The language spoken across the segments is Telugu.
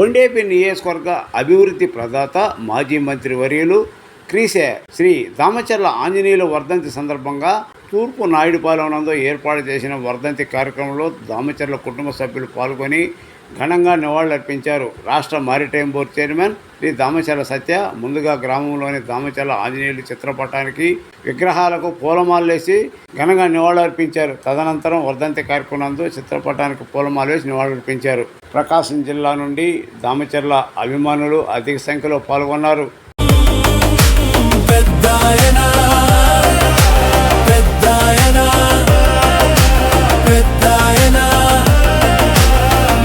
కొండేపి నియోజకవర్గ అభివృద్ధి ప్రదాత మాజీ మంత్రి వర్యులు క్రీసే శ్రీ దామచర్ల ఆంజనేయుల వర్ధంతి సందర్భంగా తూర్పు నాయుడుపాలెం నందు ఏర్పాటు చేసిన వర్ధంతి కార్యక్రమంలో దామచర్ల కుటుంబ సభ్యులు పాల్గొని ఘనంగా నివాళులర్పించారు. రాష్ట్ర maritime board chairman Shri Damacharla Satya ముందుగా గ్రామంలోని దామచర్ల ఆంజనేయులు చిత్రపటానికి విగ్రహాలకు పూలమాలలేసి ఘనంగా నివాళులర్పించారు. తదనంతరం వర్ధంతి కార్యక్రమంలో చిత్రపటానికి పూలమాల వేసి నివాళులర్పించారు. ప్రకాశం జిల్లా నుండి దామచర్ల అభిమానులు అధిక సంఖ్యలో పాల్గొన్నారు.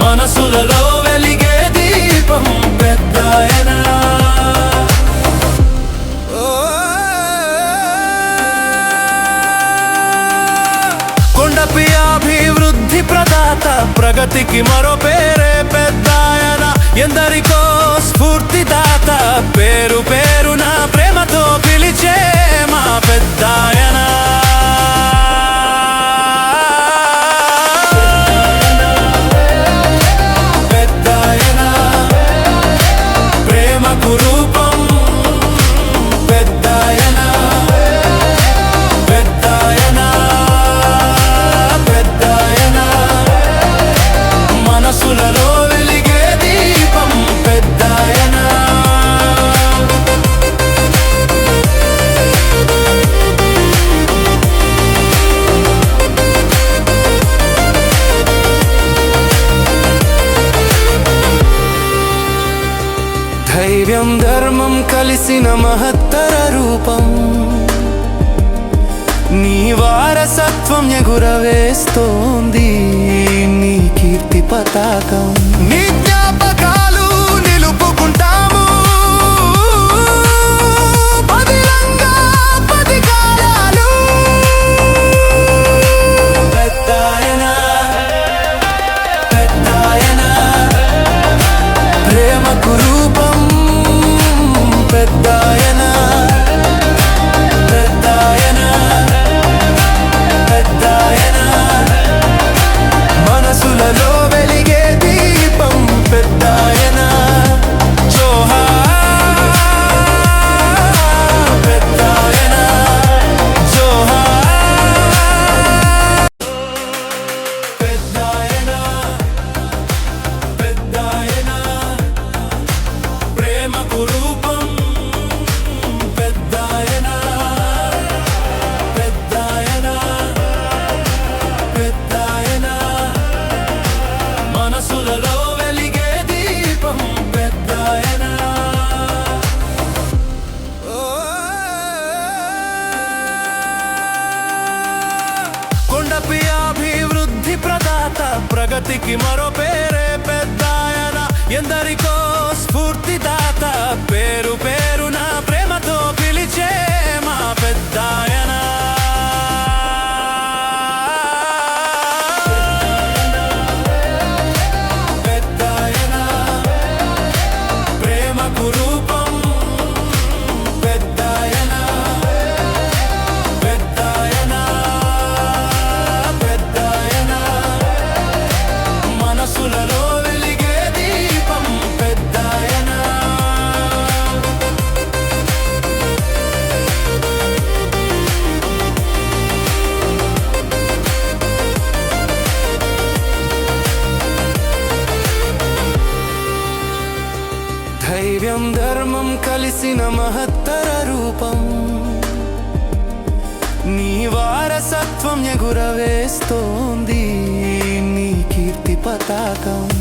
మనసులలో వెలిగే దీపం పెద్దాయనా. కొండపి అభివృద్ధి ప్రదాత ప్రగతికి మరో పేరు ఎందరికో స్ఫూర్తిదాత పేరు పేరు నా ప్రేమతో పిలిచే మా పెద్దాయన. వారసత్వం ఎగురవేస్తోంది నీ కీర్తి పతాకం. ప్రగతికి మరో పేరే పెద్దాయన. ఎందరికో స్ఫూర్తిదాత పేరు పేరు ఎగురవేస్తోంది నీ కీర్తి పతాకం.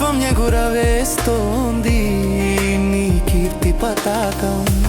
విశ్వం ఎగురవేస్తోంది నీ కీర్తి పతాకం.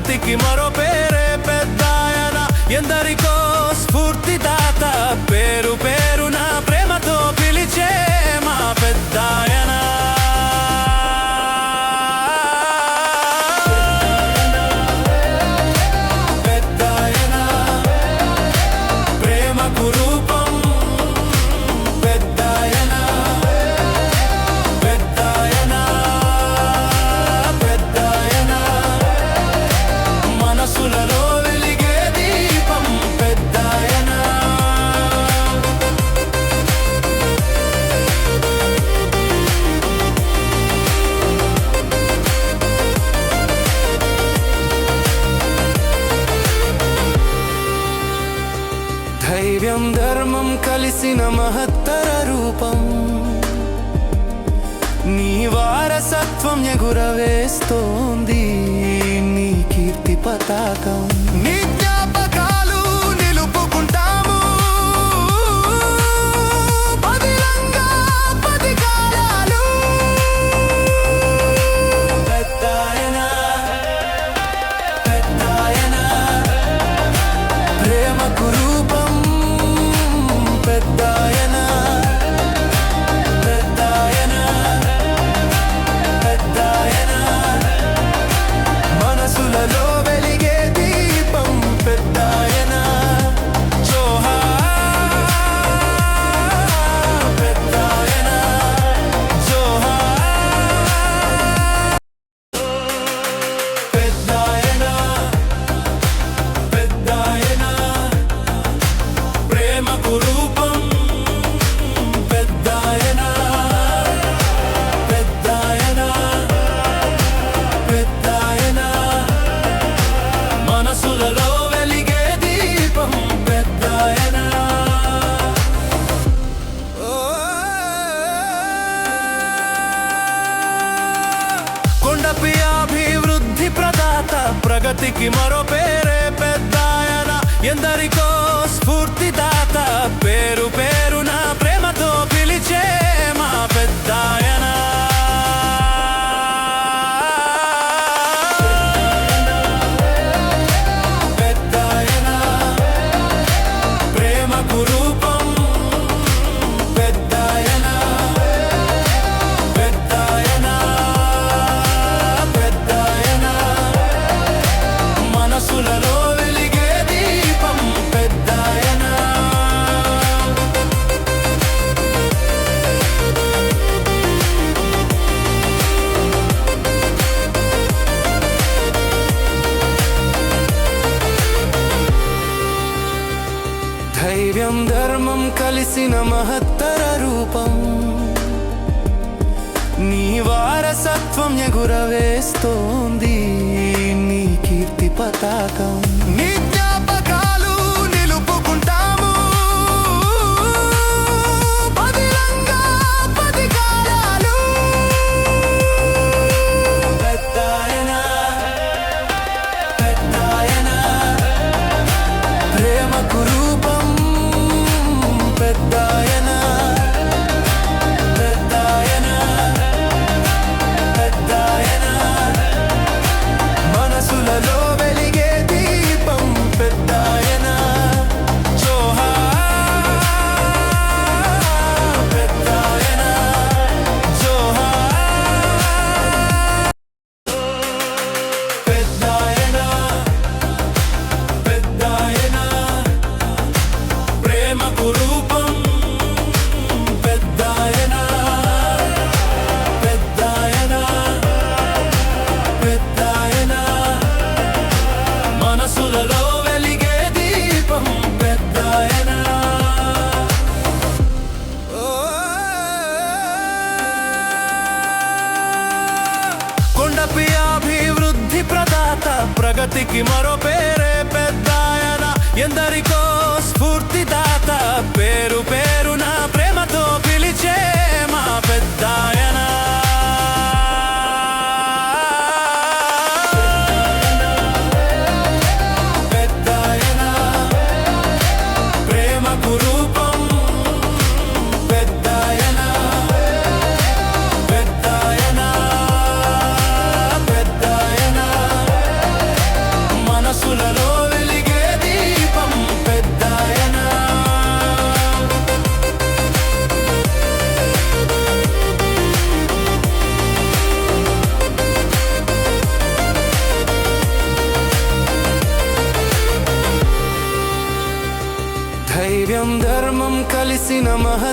ప్రగతికి మరో పేరే పెద్దాయన. ఎందరికో స్ఫూర్తిదాత పేరు పేరు చేసిన మహత్తర రూపం. నీ వారసత్వం ఎగురవేస్తోంది నీ కీర్తి పతాకం.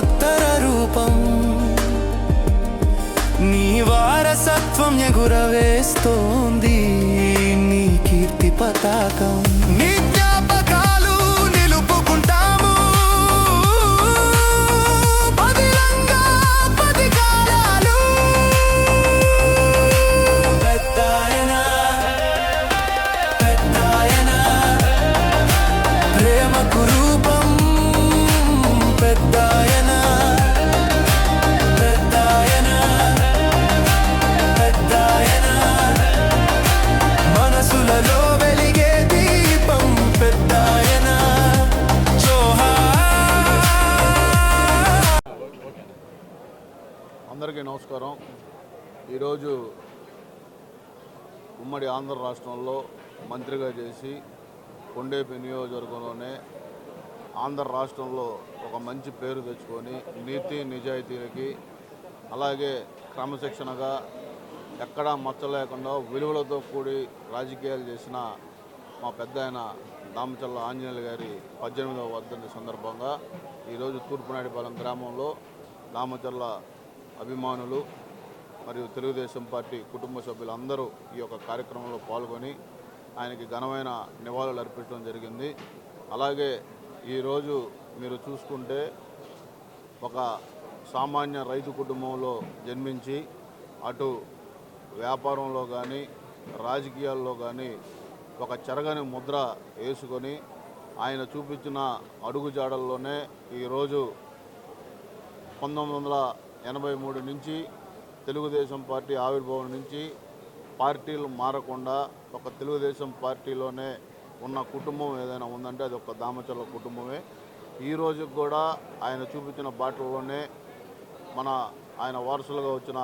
ఉత్తర రూపం. నీ వారసత్వం ఎగురవేస్తోంది నీ కీర్తి పతాకం. నమస్కారం. ఈరోజు ఉమ్మడి ఆంధ్ర రాష్ట్రంలో మంత్రిగా చేసి కొండేపి నియోజకవర్గంలోనే ఆంధ్ర రాష్ట్రంలో ఒక మంచి పేరు తెచ్చుకొని నీతి నిజాయితీలకి అలాగే క్రమశిక్షణగా ఎక్కడా మచ్చ లేకుండా విలువలతో కూడి రాజకీయాలు చేసిన మా పెద్ద ఆయన దామచల్ల ఆంజనేయులు గారి పద్దెనిమిదవ వర్ధని సందర్భంగా ఈరోజు తూర్పునాడిపాలెం గ్రామంలో దామచల్ల అభిమానులు మరియు తెలుగుదేశం పార్టీ కుటుంబ సభ్యులందరూ ఈ యొక్క కార్యక్రమంలో పాల్గొని ఆయనకి ఘనమైన నివాళులు అర్పించడం జరిగింది. అలాగే ఈరోజు మీరు చూసుకుంటే ఒక సామాన్య రైతు కుటుంబంలో జన్మించి అటు వ్యాపారంలో కానీ రాజకీయాల్లో కానీ ఒక చెరగని ముద్ర వేసుకొని ఆయన చూపించిన అడుగుజాడల్లోనే ఈరోజు పంతొమ్మిది వందల ఎనభై మూడు నుంచి తెలుగుదేశం పార్టీ ఆవిర్భావం నుంచి పార్టీలు మారకుండా ఒక తెలుగుదేశం పార్టీలోనే ఉన్న కుటుంబం ఏదైనా ఉందంటే అది ఒక దామచల్ల కుటుంబమే. ఈ రోజు కూడా ఆయన చూపించిన బాటలోనే మన ఆయన వారసులుగా వచ్చిన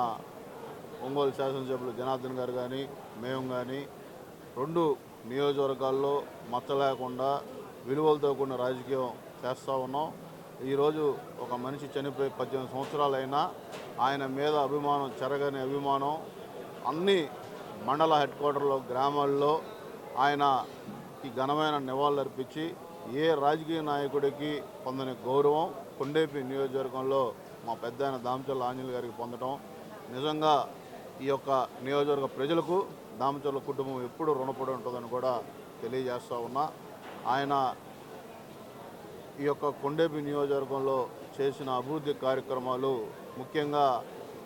ఒంగోలు శాసనసభ్యులు జనార్దన్ గారు కానీ మేము కానీ రెండు నియోజకవర్గాల్లో మచ్చలేకుండా విలువలతో కూడిన రాజకీయం చేస్తూ ఉన్నాం. ఈరోజు ఒక మనిషి చనిపోయి పద్దెనిమిది సంవత్సరాలైనా ఆయన మీద అభిమానం చెరగని అభిమానం అన్ని మండల హెడ్ క్వార్టర్లో గ్రామాల్లో ఆయన ఈ ఘనమైన నివాళులు అర్పించి ఏ రాజకీయ నాయకుడికి పొందని గౌరవం కొండేపి నియోజకవర్గంలో మా పెద్ద ఆయన దామచల్ల ఆంజనేయులు గారికి పొందడం నిజంగా ఈ యొక్క నియోజకవర్గ ప్రజలకు దామచర్ల కుటుంబం ఎప్పుడు రుణపడి ఉంటుందని కూడా తెలియజేస్తూ ఉన్నా. ఆయన ఈ యొక్క కొండేపి నియోజకవర్గంలో చేసిన అభివృద్ధి కార్యక్రమాలు ముఖ్యంగా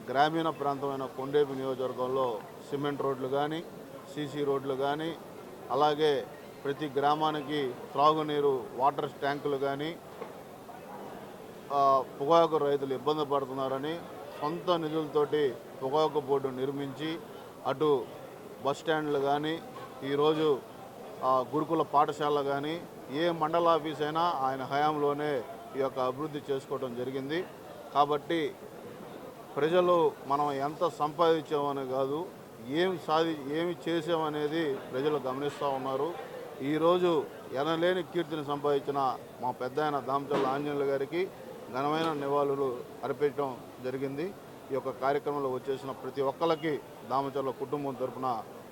గ్రామీణ ప్రాంతమైన కొండేపి నియోజకవర్గంలో సిమెంట్ రోడ్లు కానీ సీసీ రోడ్లు కానీ అలాగే ప్రతి గ్రామానికి త్రాగునీరు వాటర్ ట్యాంకులు కానీ పొగాకు రైతులు ఇబ్బంది పడుతున్నారని సొంత నిధులతోటి పొగాకు బోర్డు నిర్మించి అటు బస్ స్టాండ్లు కానీ ఈరోజు గురుకుల పాఠశాల కానీ ఏ మండల ఆఫీస్ అయినా ఆయన హయాంలోనే ఈ యొక్క అభివృద్ధి చేసుకోవడం జరిగింది. కాబట్టి ప్రజలు మనం ఎంత సంపాదించామని కాదు ఏం సాధి ఏమి చేసామనేది ప్రజలు గమనిస్తూ ఉన్నారు. ఈరోజు ఎనలేని కీర్తిని సంపాదించిన మా పెద్ద ఆయన దామచల్ల ఆంజనేయులు గారికి ఘనమైన నివాళులు అర్పించడం జరిగింది. ఈ యొక్క కార్యక్రమంలో వచ్చేసిన ప్రతి ఒక్కరికి దామచల్ల కుటుంబం తరఫున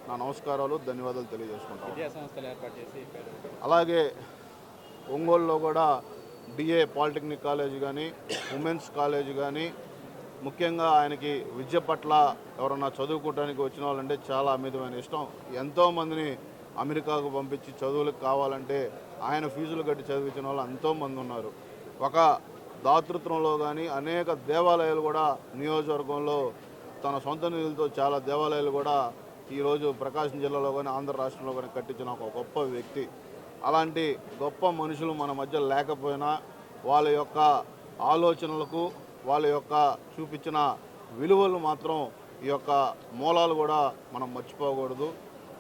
నా నమస్కారాలు ధన్యవాదాలు తెలియజేసుకుంటాను. అలాగే ఒంగోలులో కూడా డిఏ పాలిటెక్నిక్ కాలేజ్ కానీ ఉమెన్స్ కాలేజ్ కానీ ముఖ్యంగా ఆయనకి విద్య పట్ల ఎవరన్నా చదువుకోవడానికి వచ్చిన వాళ్ళంటే చాలా అమితమైన ఇష్టం. ఎంతోమందిని అమెరికాకు పంపించి చదువులకు కావాలంటే ఆయన ఫీజులు కట్టి చదివించిన వాళ్ళు ఎంతోమంది ఉన్నారు. ఒక దాతృత్వంలో కానీ అనేక దేవాలయాలు కూడా నియోజకవర్గంలో తన సొంత నిధులతో చాలా దేవాలయాలు కూడా ఈరోజు ప్రకాశం జిల్లాలో కానీ ఆంధ్ర రాష్ట్రంలో కానీ కట్టించిన ఒక గొప్ప వ్యక్తి. అలాంటి గొప్ప మనుషులు మన మధ్య లేకపోయినా వాళ్ళ యొక్క ఆలోచనలకు వాళ్ళ యొక్క చూపించిన విలువలు మాత్రం ఈ యొక్క మూలాలు కూడా మనం మర్చిపోకూడదు.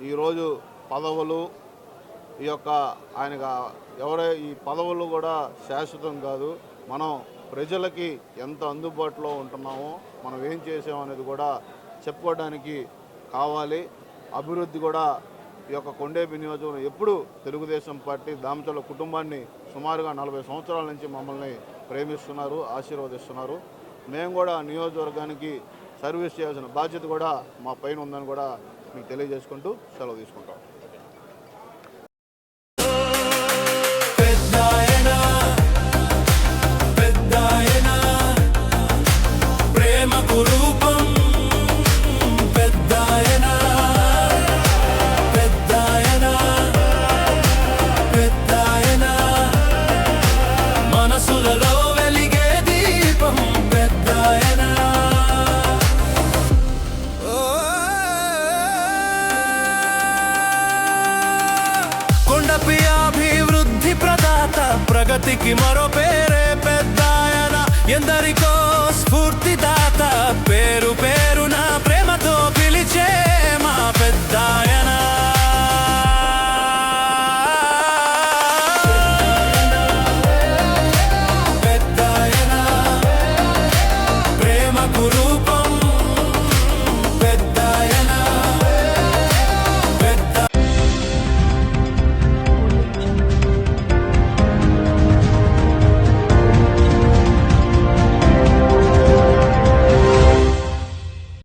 ఈరోజు పదవులు ఈ యొక్క ఆయనగా ఎవరై ఈ పదవులు కూడా శాశ్వతం కాదు. మనం ప్రజలకి ఎంత అందుబాటులో ఉంటున్నామో మనం ఏం చేసామనేది కూడా చెప్పుకోవడానికి కావాలి. అభివృద్ధి కూడా ఈ యొక్క కొండేపి నియోజకవర్గం ఎప్పుడు తెలుగుదేశం పార్టీ దామచల కుటుంబాన్ని సుమారుగా నలభై సంవత్సరాల నుంచి మమ్మల్ని ప్రేమిస్తున్నారు ఆశీర్వదిస్తున్నారు. మేము కూడా నియోజకవర్గానికి సర్వీస్ చేయాల్సిన బాధ్యత కూడా మా పైన ఉందని కూడా మీకు తెలియజేసుకుంటూ సెలవు తీసుకుంటాం. ప్రగతికి మరో పేరే పెద్దాయన. ఎందరికో స్ఫూర్తిదాత పేరు పేరు